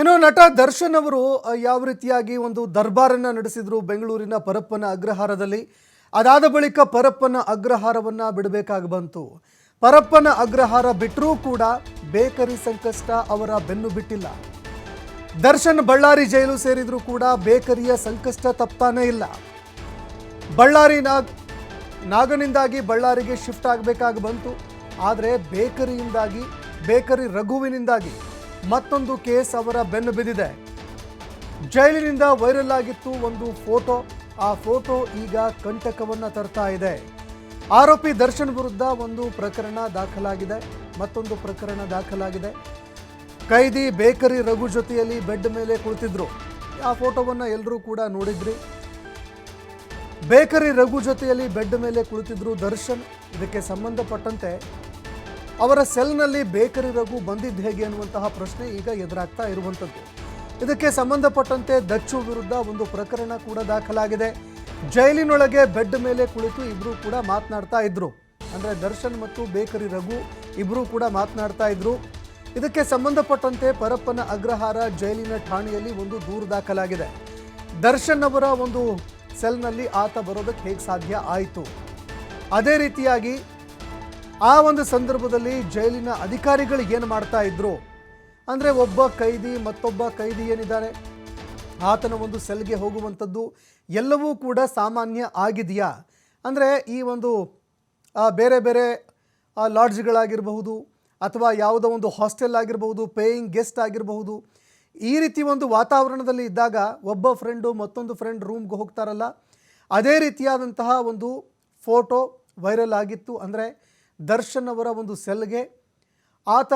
ಇನ್ನು ನಟ ದರ್ಶನ್ ಅವರು ಯಾವ ರೀತಿಯಾಗಿ ಒಂದು ದರ್ಬಾರನ್ನು ನಡೆಸಿದ್ರು ಬೆಂಗಳೂರಿನ ಪರಪ್ಪನ ಅಗ್ರಹಾರದಲ್ಲಿ, ಅದಾದ ಬಳಿಕ ಪರಪ್ಪನ ಅಗ್ರಹಾರವನ್ನ ಬಿಡಬೇಕಾಗಿ ಬಂತು. ಪರಪ್ಪನ ಅಗ್ರಹಾರ ಬಿಟ್ಟರೂ ಕೂಡ ಬೇಕರಿ ಸಂಕಷ್ಟ ಅವರ ಬೆನ್ನು ಬಿಟ್ಟಿಲ್ಲ. ದರ್ಶನ್ ಬಳ್ಳಾರಿ ಜೈಲು ಸೇರಿದರೂ ಕೂಡ ಬೇಕರಿಯ ಸಂಕಷ್ಟ ತಪ್ತಾನೇ ಇಲ್ಲ. ಬಳ್ಳಾರಿ ನಾಗ್, ನಾಗನಿಂದಾಗಿ ಬಳ್ಳಾರಿಗೆ ಶಿಫ್ಟ್ ಆಗಬೇಕಾಗಿ ಬಂತು. ಆದರೆ ಬೇಕರಿಯಿಂದಾಗಿ, ಬೇಕರಿ ರಘುವಿನಿಂದಾಗಿ ಮತ್ತೊಂದು ಕೇಸ್ ಅವರ ಬೆನ್ನು ಬಿದ್ದಿದೆ. ಜೈಲಿನಿಂದ ವೈರಲ್ ಆಗಿತ್ತು ಒಂದು ಫೋಟೋ. ಆ ಫೋಟೋ ಈಗ ಕಂಟಕವನ್ನ ತರ್ತಾ ಇದೆ. ಆರೋಪಿ ದರ್ಶನ್ ವಿರುದ್ಧ ಒಂದು ಪ್ರಕರಣ ದಾಖಲಾಗಿದೆ. ಮತ್ತೊಂದು ಪ್ರಕರಣ ದಾಖಲಾಗಿದೆ. ಕೈದಿ ಬೇಕರಿ ರಘು ಜೊತೆಯಲ್ಲಿ ಬೆಡ್ ಮೇಲೆ ಕುಳಿತಿದ್ರು. ಆ ಫೋಟೋವನ್ನ ಎಲ್ಲರೂ ಕೂಡ ನೋಡಿದ್ರಿ. ಬೇಕರಿ ರಘು ಜೊತೆಯಲ್ಲಿ ಬೆಡ್ ಮೇಲೆ ಕುಳಿತಿದ್ರು ದರ್ಶನ್. ಇದಕ್ಕೆ ಸಂಬಂಧಪಟ್ಟಂತೆ ಅವರ ಸೆಲ್ನಲ್ಲಿ ಬೇಕರಿ ರಘು ಬಂದಿದ್ದು ಹೇಗೆ ಅನ್ನುವಂತಹ ಪ್ರಶ್ನೆ ಈಗ ಎದುರಾಗ್ತಾ ಇರುವಂಥದ್ದು. ಇದಕ್ಕೆ ಸಂಬಂಧಪಟ್ಟಂತೆ ದಚ್ಚು ವಿರುದ್ಧ ಒಂದು ಪ್ರಕರಣ ಕೂಡ ದಾಖಲಾಗಿದೆ. ಜೈಲಿನೊಳಗೆ ಬೆಡ್ ಮೇಲೆ ಕುಳಿತು ಇಬ್ಬರು ಕೂಡ ಮಾತನಾಡ್ತಾ ಇದ್ರು. ಅಂದರೆ ದರ್ಶನ್ ಮತ್ತು ಬೇಕರಿ ರಘು ಇಬ್ಬರು ಕೂಡ ಮಾತನಾಡ್ತಾ ಇದ್ರು. ಇದಕ್ಕೆ ಸಂಬಂಧಪಟ್ಟಂತೆ ಪರಪ್ಪನ ಅಗ್ರಹಾರ ಜೈಲಿನ ಠಾಣೆಯಲ್ಲಿ ಒಂದು ದೂರು ದಾಖಲಾಗಿದೆ. ದರ್ಶನ್ ಅವರ ಒಂದು ಸೆಲ್ನಲ್ಲಿ ಆತ ಬರೋದಕ್ಕೆ ಹೇಗೆ ಸಾಧ್ಯ ಆಯಿತು? ಅದೇ ರೀತಿಯಾಗಿ ಆ ಒಂದು ಸಂದರ್ಭದಲ್ಲಿ ಜೈಲಿನ ಅಧಿಕಾರಿಗಳು ಏನು ಮಾಡ್ತಾ ಇದ್ರು? ಅಂದರೆ ಒಬ್ಬ ಕೈದಿ ಮತ್ತೊಬ್ಬ ಕೈದಿ ಏನಿದ್ದಾರೆ? ಆತನ ಒಂದು ಸೆಲ್ಗೆ ಹೋಗುವಂಥದ್ದು ಎಲ್ಲವೂ ಕೂಡ ಸಾಮಾನ್ಯ ಆಗಿದೆಯಾ? ಅಂದರೆ ಈ ಒಂದು ಬೇರೆ ಬೇರೆ ಲಾಡ್ಜ್ಗಳಾಗಿರಬಹುದು ಅಥವಾ ಯಾವುದೋ ಒಂದು ಹಾಸ್ಟೆಲ್ ಆಗಿರಬಹುದು, ಪೇಯಿಂಗ್ ಗೆಸ್ಟ್ ಆಗಿರಬಹುದು, ಈ ರೀತಿ ಒಂದು ವಾತಾವರಣದಲ್ಲಿ ಇದ್ದಾಗ ಒಬ್ಬ ಫ್ರೆಂಡು ಮತ್ತೊಂದು ಫ್ರೆಂಡ್ ರೂಮ್ಗೆ ಹೋಗ್ತಾರಲ್ಲ, ಅದೇ ರೀತಿಯಾದಂತಹ ಒಂದು ಫೋಟೋ ವೈರಲ್ ಆಗಿತ್ತು. ಅಂದರೆ ದರ್ಶನ್ ಅವರ ಒಂದು ಸೆಲ್ಗೆ. ಆತ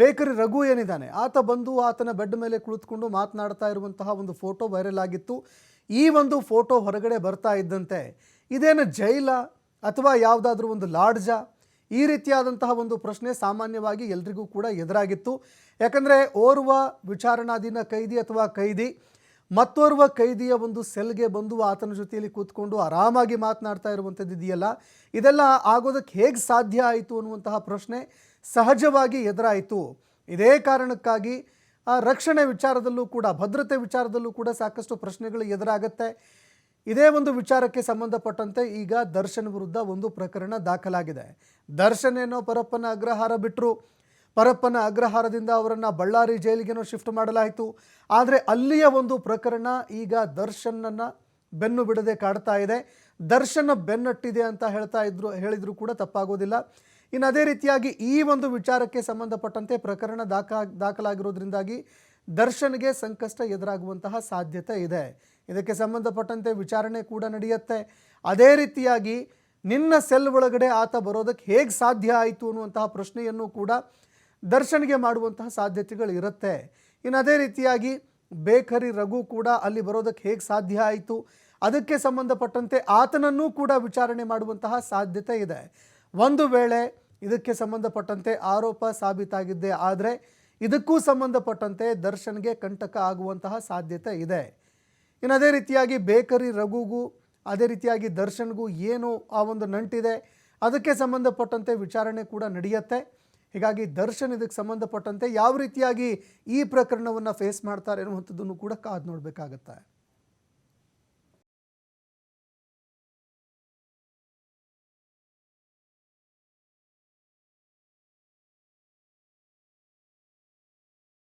ಬೇಕರಿ ರಘು ಏನಿದ್ದಾನೆ? ಆತ ಬಂದು ಆತನ ಬೆಡ್ ಮೇಲೆ ಕುಳಿತುಕೊಂಡು ಮಾತನಾಡ್ತಾ ಇರುವಂತಹ ಒಂದು ಫೋಟೋ ವೈರಲ್ ಆಗಿತ್ತು. ಈ ಒಂದು ಫೋಟೋ ಹೊರಗಡೆ ಬರ್ತಾ ಇದ್ದಂತೆ. ಇದೇನು ಜೈಲ ಅಥವಾ ಯಾವುದಾದ್ರೂ ಒಂದು ಲಾಡ್ಜ? ಈ ರೀತಿಯಾದಂತಹ ಒಂದು ಪ್ರಶ್ನೆ ಸಾಮಾನ್ಯವಾಗಿ ಎಲ್ರಿಗೂ ಕೂಡ ಎದುರಾಗಿತ್ತು. ಯಾಕಂದರೆ ಓರ್ವ ವಿಚಾರಣಾಧೀನ ಕೈದಿ ಅಥವಾ ಕೈದಿ ಮತ್ತೋರ್ವ ಕೈದಿಯ ಒಂದು ಸೆಲ್ಗೆ ಬಂದು ಆತನ ಜೊತೆಯಲ್ಲಿ ಕೂತ್ಕೊಂಡು ಆರಾಮಾಗಿ ಮಾತನಾಡ್ತಾ ಇರುವಂಥದ್ದು ಇದೆಯಲ್ಲ? ಇದೆಲ್ಲ ಆಗೋದಕ್ಕೆ ಹೇಗೆ ಸಾಧ್ಯ ಆಯಿತು ಅನ್ನುವಂತಹ ಪ್ರಶ್ನೆ ಸಹಜವಾಗಿ ಎದುರಾಯಿತು. ಇದೇ ಕಾರಣಕ್ಕಾಗಿ ರಕ್ಷಣೆ ವಿಚಾರದಲ್ಲೂ ಕೂಡ, ಭದ್ರತೆ ವಿಚಾರದಲ್ಲೂ ಕೂಡ ಸಾಕಷ್ಟು ಪ್ರಶ್ನೆಗಳು ಎದುರಾಗುತ್ತೆ. ಇದೇ ಒಂದು ವಿಚಾರಕ್ಕೆ ಸಂಬಂಧಪಟ್ಟಂತೆ ಈಗ ದರ್ಶನ್ ವಿರುದ್ಧ ಒಂದು ಪ್ರಕರಣ ದಾಖಲಾಗಿದೆ. ದರ್ಶನ್ ಏನೋ ಪರಪ್ಪನ ಅಗ್ರಹಾರ ಬಿಟ್ಟರು ಪರಪ್ಪನ ಅಗ್ರಹಾರದಿಂದ ಅವರನ್ನು ಬಳ್ಳಾರಿ ಜೈಲಿಗೇನೋ ಶಿಫ್ಟ್ ಮಾಡಲಾಯಿತು. ಆದರೆ ಅಲ್ಲಿಯ ಒಂದು ಪ್ರಕರಣ ಈಗ ದರ್ಶನನ್ನು ಬೆನ್ನು ಬಿಡದೆ ಕಾಡ್ತಾ ಇದೆ. ದರ್ಶನ ಬೆನ್ನಟ್ಟಿದೆ ಅಂತ ಹೇಳ್ತಾ ಇದ್ರು, ಹೇಳಿದ್ರು ಕೂಡ ತಪ್ಪಾಗೋದಿಲ್ಲ. ಇನ್ನು ಅದೇ ರೀತಿಯಾಗಿ ಈ ಒಂದು ವಿಚಾರಕ್ಕೆ ಸಂಬಂಧಪಟ್ಟಂತೆ ಪ್ರಕರಣ ದಾಖಲ ದಾಖಲಾಗಿರೋದ್ರಿಂದಾಗಿ ದರ್ಶನ್ಗೆ ಸಂಕಷ್ಟ ಎದುರಾಗುವಂತಹ ಸಾಧ್ಯತೆ ಇದೆ. ಇದಕ್ಕೆ ಸಂಬಂಧಪಟ್ಟಂತೆ ವಿಚಾರಣೆ ಕೂಡ ನಡೆಯುತ್ತೆ. ಅದೇ ರೀತಿಯಾಗಿ ನಿನ್ನ ಸೆಲ್ ಒಳಗಡೆ ಆತ ಬರೋದಕ್ಕೆ ಹೇಗೆ ಸಾಧ್ಯ ಆಯಿತು ಅನ್ನುವಂತಹ ಪ್ರಶ್ನೆಯನ್ನು ಕೂಡ ದರ್ಶನ್ಗೆ ಮಾಡುವಂತಹ ಸಾಧ್ಯತೆಗಳು ಇರುತ್ತೆ. ಇನ್ನು ಅದೇ ರೀತಿಯಾಗಿ ಬೇಕರಿ ರಘು ಕೂಡ ಅಲ್ಲಿ ಬರೋದಕ್ಕೆ ಹೇಗೆ ಸಾಧ್ಯ ಆಯಿತು, ಅದಕ್ಕೆ ಸಂಬಂಧಪಟ್ಟಂತೆ ಆತನನ್ನೂ ಕೂಡ ವಿಚಾರಣೆ ಮಾಡುವಂತಹ ಸಾಧ್ಯತೆ ಇದೆ. ಒಂದು ವೇಳೆ ಇದಕ್ಕೆ ಸಂಬಂಧಪಟ್ಟಂತೆ ಆರೋಪ ಸಾಬೀತಾಗಿದ್ದೆ ಆದರೆ ಇದಕ್ಕೂ ಸಂಬಂಧಪಟ್ಟಂತೆ ದರ್ಶನ್ಗೆ ಕಂಟಕ ಆಗುವಂತಹ ಸಾಧ್ಯತೆ ಇದೆ. ಇನ್ನು ಅದೇ ರೀತಿಯಾಗಿ ಬೇಕರಿ ರಘುಗೂ, ಅದೇ ರೀತಿಯಾಗಿ ದರ್ಶನ್ಗೂ ಏನು ಆ ಒಂದು ನಂಟಿದೆ. ಅದಕ್ಕೆ ಸಂಬಂಧಪಟ್ಟಂತೆ ವಿಚಾರಣೆ ಕೂಡ ನಡೆಯುತ್ತೆ. ಹೀಗಾಗಿ ದರ್ಶನ್ ಇದಕ್ಕೆ ಸಂಬಂಧಪಟ್ಟಂತೆ ಯಾವ ರೀತಿಯಾಗಿ ಈ ಪ್ರಕರಣವನ್ನು ಫೇಸ್ ಮಾಡ್ತಾರೆ ಅನ್ನುವಂಥದ್ದನ್ನು ಕೂಡ ಕಾದು ನೋಡಬೇಕಾಗತ್ತೆ.